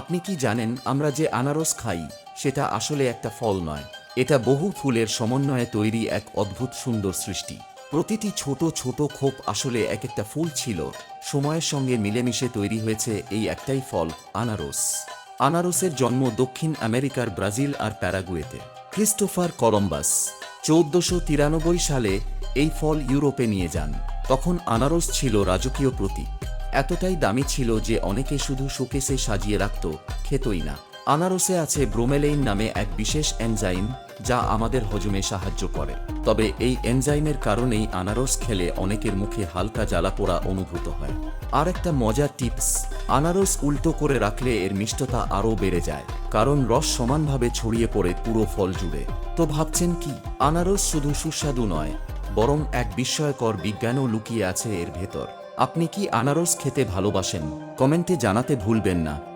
আপনি কি জানেন আমরা যে আনারস খাই, সেটা আসলে একটা ফল নয়। এটা বহু ফুলের সমন্বয়ে তৈরি এক অদ্ভুত সুন্দর সৃষ্টি। প্রতিটি ছোট ছোট খোপ আসলে এক একটা ফুল ছিল। সময়ের সঙ্গে মিলেমিশে তৈরি হয়েছে এই একটাই ফল, আনারস। আনারসের জন্ম দক্ষিণ আমেরিকার ব্রাজিল আর প্যারাগুয়েতে। ক্রিস্টোফার কলম্বাস চৌদ্দশো তিরানব্বই সালে এই ফল ইউরোপে নিয়ে যান। তখন আনারস ছিল রাজকীয় প্রতীক। এতটাই দামি ছিল যে অনেকে শুধু শোকেসে সাজিয়ে রাখত, খেতই না। আনারসে আছে ব্রোমেলেইন নামে এক বিশেষ এনজাইম, যা আমাদের হজমে সাহায্য করে। তবে এই এনজাইমের কারণেই আনারস খেলে অনেকের মুখে হালকা জ্বালা পোড়া অনুভূত হয়। আর একটা মজার টিপস, আনারস উল্টো করে রাখলে এর মিষ্টতা আরও বেড়ে যায়, কারণ রস সমানভাবে ছড়িয়ে পড়ে পুরো ফল জুড়ে। তো ভাবছেন কি, আনারস শুধু সুস্বাদু নয়, বরং এক বিস্ময়কর বিজ্ঞানও লুকিয়ে আছে এর ভেতর। আপনি কি আনারস খেতে ভালোবাসেন? কমেন্টে জানাতে ভুলবেন না।